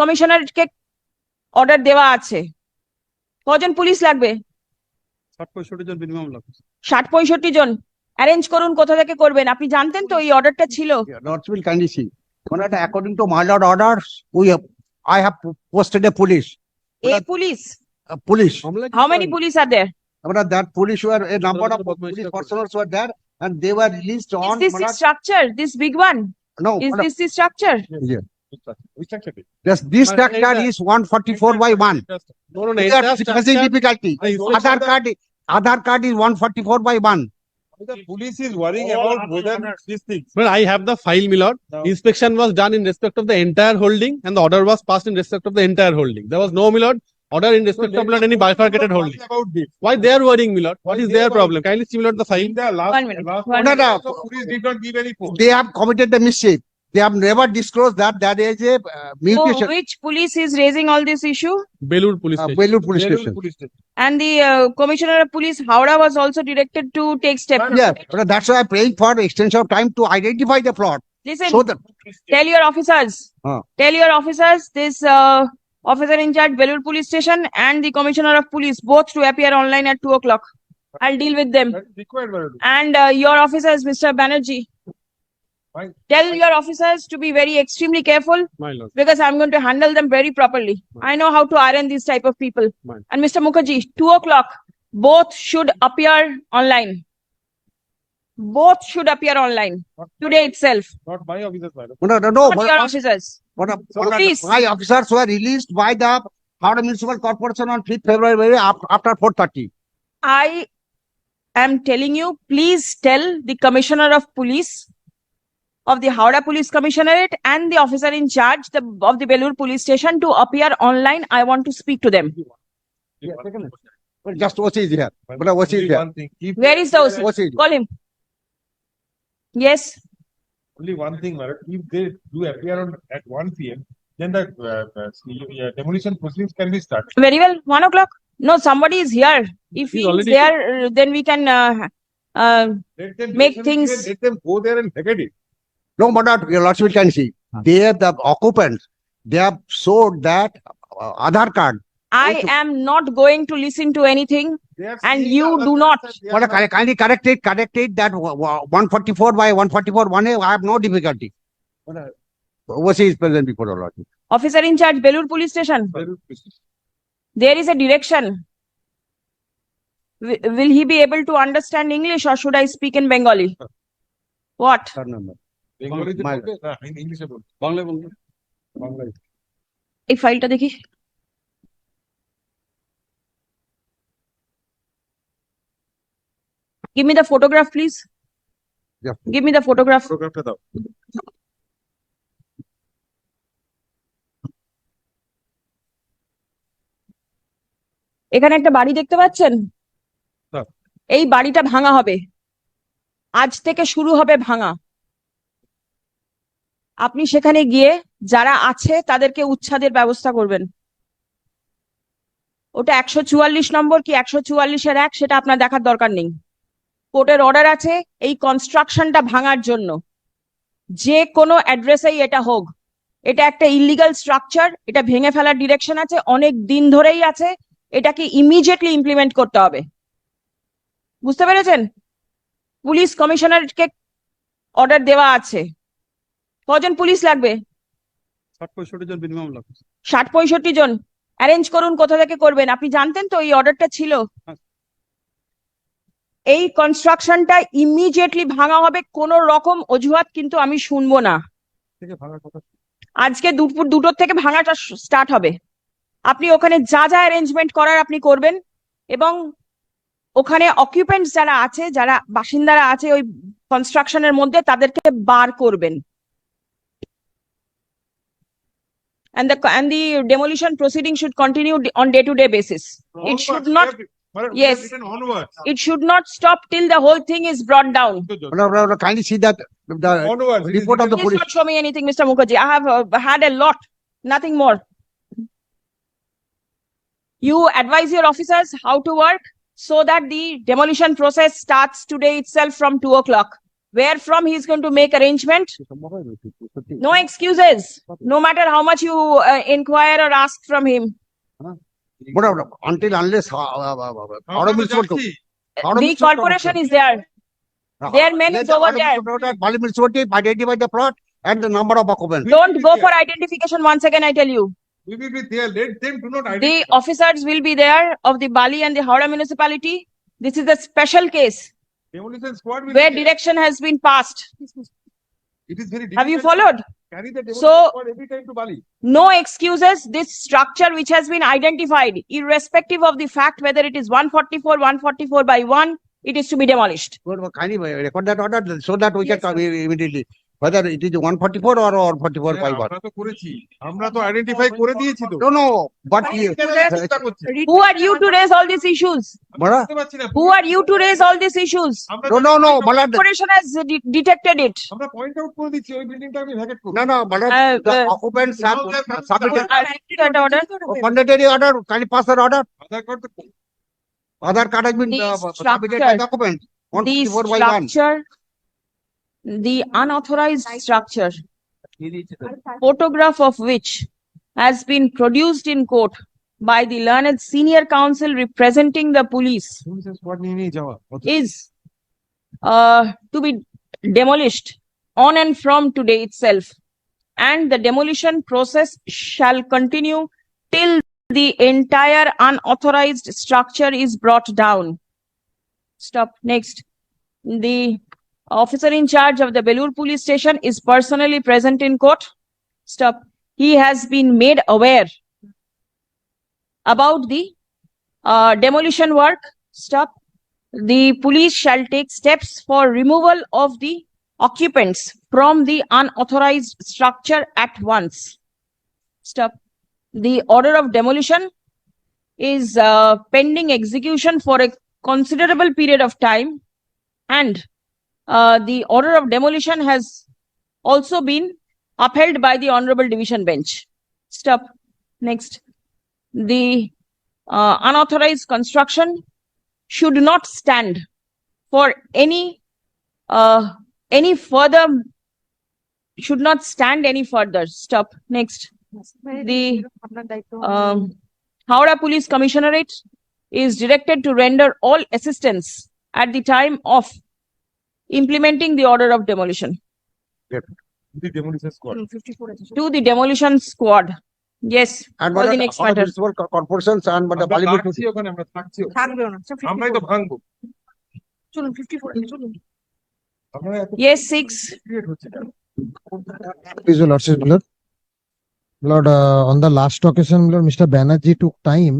কমিশনারকে order দেওয়া আছে। কজন পুলিশ লাগবে? ষাট পঁয়ষট্টি জন অ্যারেঞ্জ করুন কোথা থেকে করবেন। আপনি জানতেন তো এই অর্ডারটা ছিল। North will kindly see according to my lord order we have I have posted a police a police police how many police are there আমরা that police were a number of police personals were there and they were released on this structure this big one no is this structure one? No, Is Madam, this the structure? this, this Madam, structure it- is one forty-four by one. No, no, no. They are entire facing structure- difficulty. the inspection- Aadhaar card, i- Aadhaar card is one forty-four by one. The police is worrying All about whether these things. Well, I have the file, my lord. Now- Inspection was done in respect of the entire holding and the order was passed in respect of the entire holding. There was no, my lord, order in respect of my lord, any bifurcated holding. About this. Why they are worrying, my lord? What Why is they their are problem? Kindly see, my lord, the file. In the last. One minute, last one minute. the police did not give any report. They have committed the mischief. They have never disclosed that that is a uh, So mutation. which police is raising all this issue? Belur Police Uh, Station. Belur police station. Police station. And the uh, Commissioner of Police Howrah was also directed to take steps. Yeah, but that's why I'm praying for extension of time to identify the fraud. Listen, So that, tell your officers, Huh. tell your officers, this uh, officer in charge, Belur Police Station and the Commissioner of Police, both to appear online at two o'clock. I'll deal with them. That is required by. And uh, your officers, Mr. Banerjee, Fine. tell your officers to be very extremely careful My lord. because I'm going to handle them very properly. I know how to iron these type of people. Fine. And Mr. Mukherjee, two o'clock, both should appear online. Both should appear online Not- today itself, Not my officers, madam. no, no, no, not your but- officers. but, So but please. my officers were released by the Howrah Municipal Corporation on fifth February af- after four thirty. I am telling you, please tell the Commissioner of Police of the Howrah Police Commissionerate and the officer in charge the, of the Belur Police Station to appear online. I want to speak to them. Yeah, second one. But just OC is here. But OC is Only here. one thing. If Where is the OC? OC is Call him. Yes, Only one thing, madam. If they do appear on at one P M, then the uh, uh, yeah, demolition proceedings can be started. very well. One o'clock. No, somebody is here. If He's he is already- there, uh, then we can uh, uh, Let them. Make let them- things- Let them go there and vacate it. No, but not, your lordship can see. They have the occupants, they have showed that uh, Aadhaar card. I Okay. am not going to listen to anything. And you do not. side, they But not- kindly correct it, correct it that one forty-four by one forty-four, one A, I have no difficulty. But, uh, OC is present before your lordship. Officer in charge, Belur Police Station. There is a direction. Wi- Will he be able to understand English or should I speak in Bengali? What? Sir number. Bengali এই ফাইলটা দেখি। Give the photograph please give me photograph এখানে একটা বাড়ি দেখতে পাচ্ছেন? এই বাড়িটা ভাঙা হবে। আজ থেকে শুরু হবে ভাঙা। আপনি সেখানে গিয়ে যারা আছে তাদেরকে উচ্ছাদের ব্যবস্থা করবেন। ওটা একশো চুয়াল্লিশ নম্বর কি একশো চুয়াল্লিশের এক, সেটা আপনার দেখার দরকার নেই। কোর্টের অর্ডার আছে এই কনস্ট্রাকশনটা ভাঙার জন্য। যে কোনো অ্যাড্রেসেই এটা হোক। এটা একটা ইলিগাল স্ট্রাকচার এটা ভেঙে ফেলার ডিরেকশন আছে, অনেক দিন ধরেই আছে, এটাকে ইমিডিয়েটলি ইমপ্লিমেন্ট করতে হবে। বুঝতে পেরেছেন? পুলিশ কমিশনারকে অর্ডার দেওয়া আছে। কজন পুলিশ লাগবে? ষাট পঁয়ষট্টি জন মিনিমাম লাগবে। ষাট পঁয়ষট্টি জন। অ্যারেঞ্জ করুন কোথা থেকে করবেন। আপনি জানতেন তো এই অর্ডারটা ছিল। হ্যাঁ। এই কনস্ট্রাকশনটা ইমিডিয়েটলি ভাঙা হবে কোন রকম অজুহাত কিন্তু আমি শুনব না। আজকে দুপুর দুটোর থেকে ভাঙাটা স্টার্ট হবে। আপনি ওখানে যা যা অ্যারেঞ্জমেন্ট করার আপনি করবেন এবং ওখানে অকুপেন্ট যারা আছে যারা বাসিন্দারা আছে ওই কনস্ট্রাকশনের মধ্যে তাদেরকে বার করবেন। And the and the demolition proceeding should continue on day to day basis it should not have- Yes. onwards. it should not stop till the whole thing is brought down No, no, no, kindly see that the Onwards. report of the please police. not show me anything mr mukherjee i have uh, had a lot nothing more you advise your officers how to work so that the demolition process starts today itself from two o'clock where from he is going to make arrangement. No excuses, no matter how much you uh, inquire or ask from him. But uh, until unless, uh, uh, order municipal co- The corporation is there. Their men let is over there. municipal co- Bali municipality identify the plot and the number of occupants. Don't go for identification once again, I tell you. We will be there, let them do not identify. The officers will be there of the Bali and the Howrah municipality. This is a special case Demolition squad will. where direction has been passed. It is very. difficult. Have you difficult to followed? Carry the demolition So- squad every time to Bali. No excuses. This structure which has been identified, irrespective of the fact whether it is one forty-four, one forty-four by one, it is to be demolished. Good, well, Kindly record that order so that we can come immediately, whether it is 144 or or 44 fiber আমরা তো করেছি আমরা তো identify করে দিয়েছি তো no who are you to raise all these issues বড়া who are you to raise all these issues no no no বড়া corporation has detected it আমরা পয়েন্ট আউট করে দিয়েছি ওই বিল্ডিংটা আমি ভ্যাকেট করব না না বড়া the occupant submitted order mandatory order kalipasar order Aadhaar card has been submitted by the occupant the structure the unauthorized structure, photograph of which has been produced in court by the learned senior counsel representing the police is uh, to be demolished on and from today itself, and the demolition process shall continue till the entire unauthorized structure is brought down. Stop. Next. The officer in charge of the Belur police station is personally present in court. Stop. He has been made aware about the uh, demolition work. Stop the police shall take steps for removal of the occupants from the unauthorized structure at once. Stop. The order of demolition is uh, pending execution for a considerable period of time and uh, the order of demolition has also been upheld by the honorable division bench. Stop. Next. The uh, unauthorized construction should not stand for any uh any further should not stand any further stop next the um Howrah Police Commissionerate is directed to render all assistance at the time of implementing the order of demolition the demolition squad to the demolition squad yes And for what the are next other matter municipal co- corporations and but the আমরা Bali থাকছি municipal. ওখানে আমরা থাকছি ওখানে। থাকবেও না আমরাই তো ভাঙবো চলুন ফিফটি ফোর চলুন আপনারা এত yes six ক্রিয়েট হচ্ছে কেন Please, your lordship, my lord. Lord, uh, on the last occasion, my lord, Mr. Banerjee took time